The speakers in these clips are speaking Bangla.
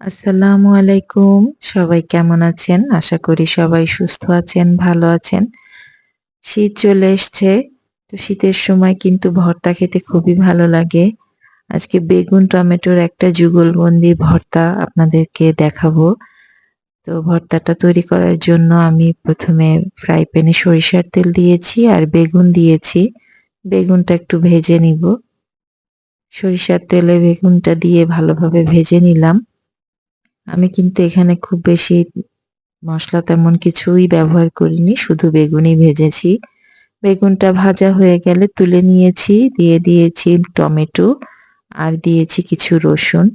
আসসালামু আলাইকুম। সবাই কেমন আছেন? আশা করি সবাই সুস্থ আছেন, ভালো আছেন। শীত চলে এসছে, তো শীতের সময় কিন্তু ভর্তা খেতে খুবই ভালো লাগে। আজকে বেগুন, টমেটোর একটা যুগলবন্দি ভর্তা আপনাদেরকে দেখাবো। তো ভর্তাটা তৈরি করার জন্য আমি প্রথমে ফ্রাই প্যানে সরিষার তেল দিয়েছি আর বেগুন দিয়েছি। বেগুনটা একটু ভেজে নিব। সরিষার তেলে বেগুনটা দিয়ে ভালোভাবে ভেজে নিলাম। আমি কিন্তু এখানে খুব বেশি মশলা তেমন কিছুই ব্যবহার করিনি, শুধু বেগুনই ভেজেছি। বেগুনটা ভাজা হয়ে গেলে তুলে নিয়েছি, দিয়ে দিয়েছি টমেটো আর দিয়েছি কিছু রসুন।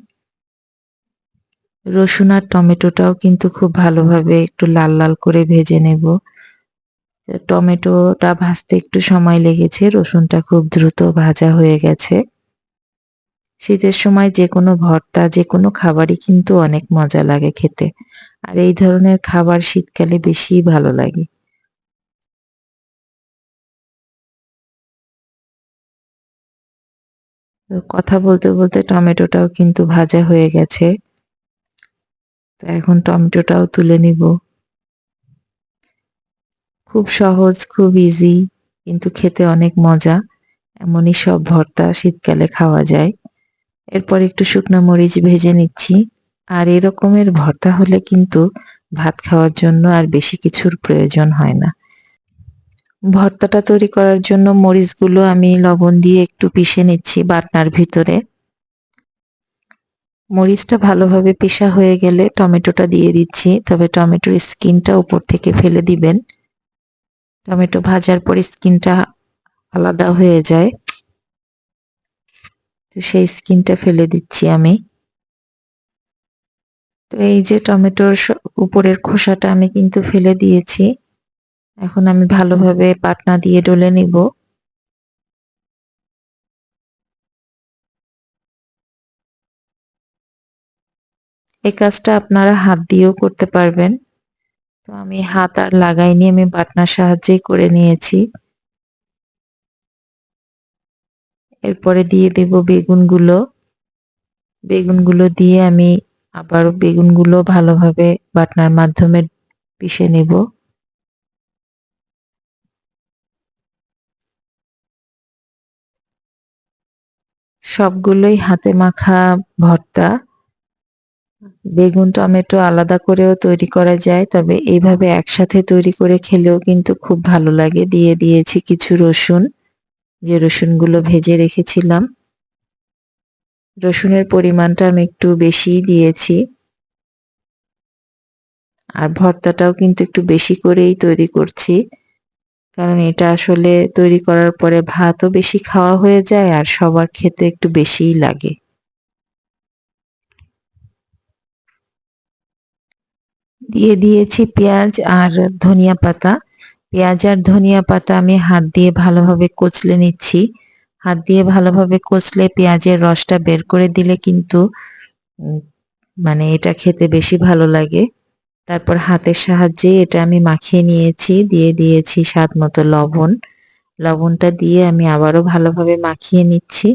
রসুন আর টমেটোটাও কিন্তু খুব ভালোভাবে একটু লাল লাল করে ভেজে নেব। টমেটোটা ভাজতে একটু সময় লেগেছে, রসুনটা খুব দ্রুত ভাজা হয়ে গেছে। শীতের সময় যে কোনো ভর্তা, যে কোনো খাবারই কিন্তু অনেক মজা লাগে খেতে। আর এই ধরনের খাবার শীতকালে বেশি ভালো লাগে। কথা বলতে বলতে টমেটোটাও কিন্তু ভাজা হয়ে গেছে। তো এখন টমেটোটাও তুলে নিব। খুব সহজ, খুব ইজি কিন্তু খেতে অনেক মজা। এমনই সব ভর্তা শীতকালে খাওয়া যায়। এরপর একটু শুকনো মরিচ ভেজে নিচ্ছি। আর এরকমের ভর্তা হলে কিন্তু ভাত খাওয়ার জন্য আর বেশি কিছুর প্রয়োজন হয় না। ভর্তাটা তৈরি করার জন্য মরিচগুলো আমি লবণ দিয়ে একটু পিষে নিচ্ছি বাটনার ভিতরে। মরিচটা ভালোভাবে পিষা হয়ে গেলে টমেটোটা দিয়ে দিচ্ছি, তবে টমেটোর স্কিনটা উপর থেকে ফেলে দিবেন। টমেটো ভাজার পর স্কিনটা আলাদা হয়ে যায়। তো সেই স্কিনটা ফেলে দিচ্ছি আমি। তো এই যে টমেটোর উপরের খোসাটা আমি কিন্তু ফেলে দিয়েছি। এখন আমি ভালোভাবে পাটনা দিয়ে ডলে নিব। এই কাজটা আপনারা হাত দিয়েও করতে পারবেন। তো আমি হাত আর লাগাইনি, আমি বাটনার সাহায্যেই করে নিয়েছি। এরপরে দিয়ে দেব বেগুনগুলো। বেগুনগুলো দিয়ে আমি আবার বেগুনগুলো ভালোভাবে বাটনার মাধ্যমে পিষে নেব। সবগুলোই হাতে মাখা ভর্তা। বেগুন, টমেটো আলাদা করেও তৈরি করা যায়, তবে এইভাবে একসাথে তৈরি করে খেলেও কিন্তু খুব ভালো লাগে। দিয়ে দিয়েছি কিছু রসুন। যে রসুনগুলো ভেজে রেখেছিলাম, রসুনের পরিমাণটা আমি একটু বেশি দিয়েছি। আর ভর্তাটাও কিন্তু একটু বেশি করেই তৈরি করছি, কারণ এটা আসলে তৈরি করার পরে ভাতও বেশি খাওয়া হয়ে যায় আর সবার খেতে একটু বেশিই লাগে। দিয়ে দিয়েছি পেঁয়াজ আর ধনিয়া পাতা। পেঁয়াজ আর ধনিয়া পাতা আমি হাত দিয়ে ভালোভাবে কচলে নিচ্ছি। হাত দিয়ে ভালোভাবে কচলে পেঁয়াজের রসটা বের করে দিলে কিন্তু মানে এটা খেতে বেশি ভালো লাগে। তারপর হাতের সাহায্যে এটা আমি মাখিয়ে নিয়েছি, দিয়ে দিয়েছি স্বাদ মতো লবণ। লবণটা দিয়ে আমি আবারও ভালোভাবে মাখিয়ে নিচ্ছি।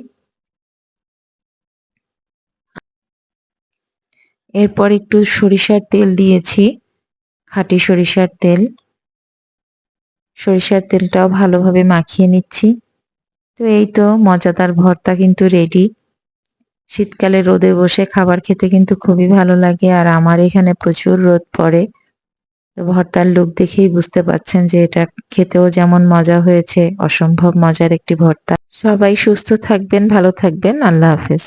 এরপর একটু সরিষার তেল দিয়েছি, খাঁটি সরিষার তেল। সরিষার তেলটাও ভালোভাবে মাখিয়ে নিচ্ছি। তো এই তো মজাদার ভর্তা কিন্তু রেডি শীতকালে রোদে বসে খাবার খেতে কিন্তু খুবই ভালো লাগে আর আমার এখানে প্রচুর রোদ পড়ে। তো ভর্তার লুক দেখেই বুঝতে পাচ্ছেন যে এটা খেতেও যেমন মজা হয়েছে, অসম্ভব মজার একটি ভর্তা। সবাই সুস্থ থাকবেন, ভালো থাকবেন। আল্লাহ হাফেজ।